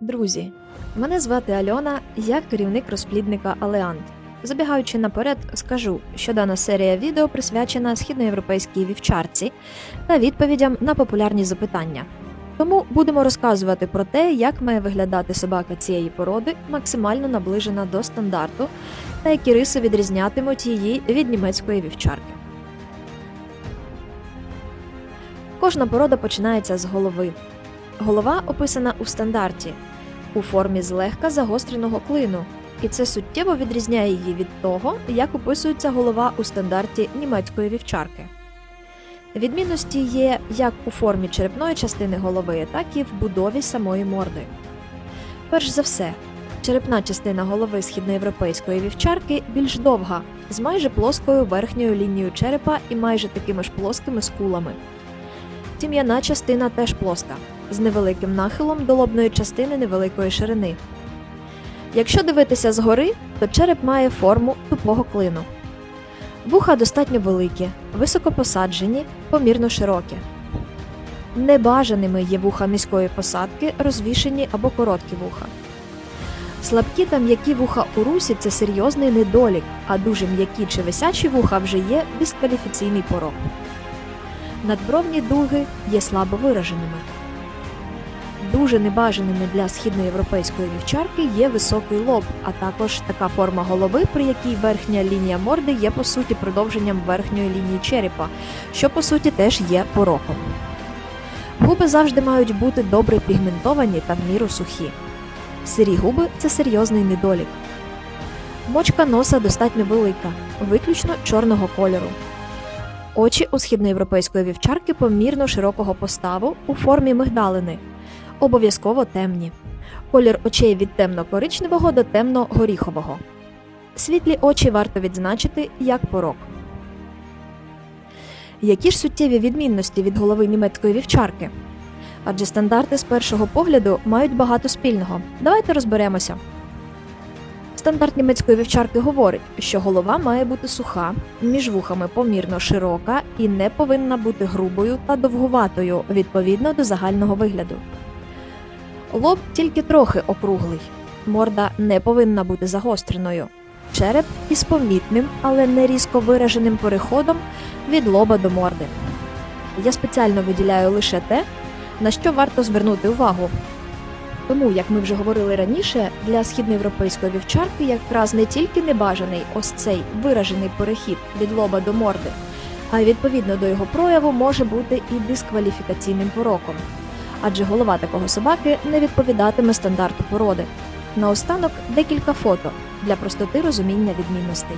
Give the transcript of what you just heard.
Друзі, мене звати Альона, я керівник розплідника Алеант. Забігаючи наперед, скажу, що дана серія відео присвячена східноєвропейській вівчарці та відповідям на популярні запитання. Тому будемо розказувати про те, як має виглядати собака цієї породи, максимально наближена до стандарту, та які риси відрізнятимуть її від німецької вівчарки. Кожна порода починається з голови. Голова описана у стандарті у формі злегка загостреного клину, і це суттєво відрізняє її від того, як описується голова у стандарті німецької вівчарки. Відмінності є як у формі черепної частини голови, так і в будові самої морди. Перш за все, черепна частина голови східноєвропейської вівчарки більш довга, з майже плоскою верхньою лінією черепа і майже такими ж плоскими скулами. Тім'яна частина теж плоска, з невеликим нахилом до лобної частини невеликої ширини. Якщо дивитися згори, то череп має форму тупого клину. Вуха достатньо великі, високо посаджені, помірно широкі. Небажаними є вуха низької посадки, розвішені або короткі вуха. Слабкі та м'які вуха у русі це серйозний недолік, а дуже м'які чи висячі вуха вже є дискваліфіційний порок. Надбровні дуги є слабо вираженими. Дуже небажаними для східноєвропейської вівчарки є високий лоб, а також така форма голови, при якій верхня лінія морди є по суті продовженням верхньої лінії черепа, що по суті теж є пороком. Губи завжди мають бути добре пігментовані та в міру сухі. Сирі губи це серйозний недолік. Мочка носа достатньо велика, виключно чорного кольору. Очі у східноєвропейської вівчарки помірно широкого поставу у формі мигдалини, обов'язково темні. Колір очей від темно-коричневого до темно-горіхового. Світлі очі варто відзначити як порок. Які ж суттєві відмінності від голови німецької вівчарки? Адже стандарти з першого погляду мають багато спільного. Давайте розберемося. Стандарт німецької вівчарки говорить, що голова має бути суха, між вухами помірно широка і не повинна бути грубою та довгуватою відповідно до загального вигляду. Лоб тільки трохи округлий, морда не повинна бути загостреною. Череп із помітним, але не різко вираженим переходом від лоба до морди. Я спеціально виділяю лише те, на що варто звернути увагу. Тому, як ми вже говорили раніше, для східноєвропейської вівчарки якраз не тільки небажаний ось цей виражений перехід від лоба до морди, а й відповідно до його прояву може бути і дискваліфікаційним пороком, адже голова такого собаки не відповідатиме стандарту породи. Наостанок декілька фото для простоти розуміння відмінностей.